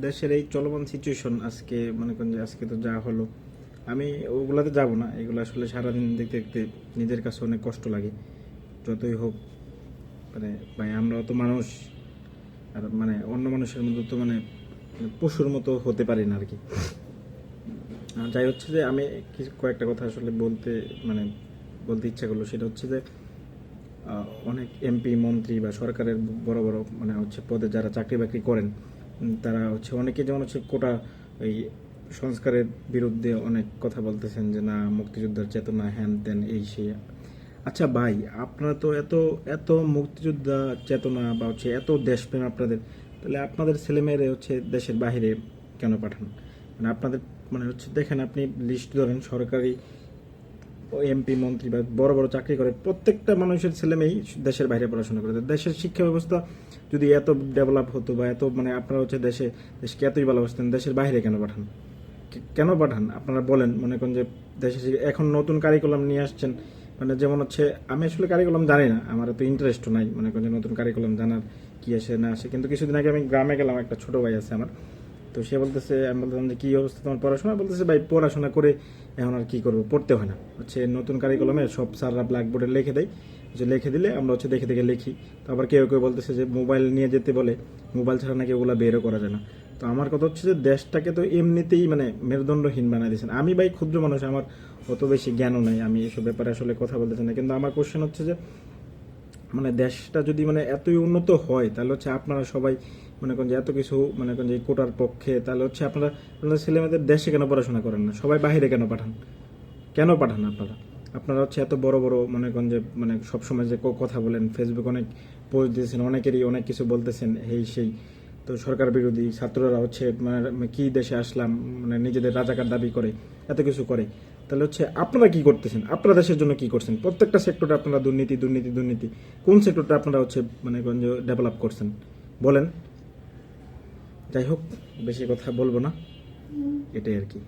দেশের এই চলমান সিচুয়েশন আজকে, মনে করেন যে আজকে তো যা হলো, আমি ওগুলাতে যাব না। এগুলো আসলে সারাদিন দেখতে দেখতে নিজের কাছে অনেক কষ্ট লাগে। যতই হোক মানে ভাই, আমরা তো মানুষ, আর মানে অন্য মানুষের মতো তো মানে পশুর মতো হতে পারি না আর কি। যাই হচ্ছে যে আমি কিছু কয়েকটা কথা আসলে বলতে মানে বলতে ইচ্ছা করল। সেটা হচ্ছে যে অনেক এমপি, মন্ত্রী বা সরকারের বড় বড় মানে হচ্ছে পদে যারা চাকরি বাকরি করেন তারা হচ্ছে, অনেকে যেমন হচ্ছে কোটা, এই সংস্কারের বিরুদ্ধে অনেক কথা বলতেছেন যে, না, মুক্তিযোদ্ধার চেতনা, হ্যান ত্যান, এই সেই। আচ্ছা ভাই, আপনারা তো এত এত মুক্তিযোদ্ধা চেতনা বা হচ্ছে এত দেশপ্রেম আপনাদের, তাহলে আপনাদের ছেলেমেয়েরা হচ্ছে দেশের বাইরে কেন পাঠান? মানে আপনাদের মানে হচ্ছে দেখেন, আপনি লিস্ট ধরেন সরকারি এমপি মন্ত্রী বা বড় বড় চাকরি করে, প্রত্যেকটা মানুষের ছেলে মেয়েই দেশের বাইরে পড়াশোনা করে। দেশের শিক্ষা ব্যবস্থা যদি এত ডেভেলপ হতো বা এত মানে আপনারা হচ্ছে দেশে, দেশকে এতই ভালোবাসতেন, দেশের বাইরে কেন পাঠান? কেন পাঠান? আপনারা বলেন, মনে করেন যে দেশে এখন নতুন কারিকুলাম নিয়ে আসছেন মানে যেমন হচ্ছে, আমি আসলে কারিকুলাম জানি না, আমার এত ইন্টারেস্টও নাই, মনে করেন যে নতুন কারিকুলাম জানার কি আসে না আসে। কিন্তু কিছুদিন আগে আমি গ্রামে গেলাম, একটা ছোট ভাই আছে আমার তো সে বলতেছে, আমি বলতাম যে, কি অবস্থা তোমার পড়াশোনা? বলতেছে, ভাই, পড়াশোনা করে এখন আর কি করব? পড়তে হয় না। হচ্ছে নতুন কারিকুলামে সব স্যাররা ব্ল্যাকবোর্ডে লিখে দেয়। যে লিখে দিলে আমরা হচ্ছে দেখে দেখে লিখি। তো আবার কেউ কেউ বলতেছে যে, মোবাইল নিয়ে যেতে বলে, মোবাইল ছাড়া নাকি ওগুলা বেরও করা যায় না। তো আমার কথা হচ্ছে যে, দেশটাকে তো এমনিতেই মানে মেরুদণ্ডহীন বানাই দিয়েছেন। আমি ভাই ক্ষুদ্র মানুষ, আমার অত বেশি জ্ঞানও নাই। আমি এসব ব্যাপারে আসলে কথা বলতে চাই না। কিন্তু আমার কোশ্চেন হচ্ছে যে মানে দেশটা যদি মানে এতই উন্নত হয়, তাহলে হচ্ছে আপনারা সবাই মনে করেন যে এত কিছু মনে করেন যে কোটার পক্ষে, তাহলে হচ্ছে আপনারা আপনারা ছেলেমেয়েদের দেশে কেন পড়াশোনা করেন না? সবাই বাইরে কেন পাঠান? কেন পাঠান আপনারা? আপনারা হচ্ছে এত বড় বড় মনে করেন যে মানে সবসময় যে কথা বলেন ফেসবুক অনেক পোস্ট দিয়েছেন, অনেকেরই অনেক কিছু বলতেছেন, এই সেই। তো সরকার বিরোধী ছাত্ররা হচ্ছে মানে কি দেশে আসলাম মানে নিজেদের রাজাকার দাবি করে, এত কিছু করে। তাহলে হচ্ছে আপনারা কি করতেছেন? আপনারা দেশের জন্য কি করছেন? প্রত্যেকটা সেক্টরে আপনারা দুর্নীতি দুর্নীতি দুর্নীতি, কোন সেক্টরটা আপনারা হচ্ছে মানে ডেভেলপ করছেন? বলেন। যাই হোক বেশি কথা বলব না। এটাই আর কি।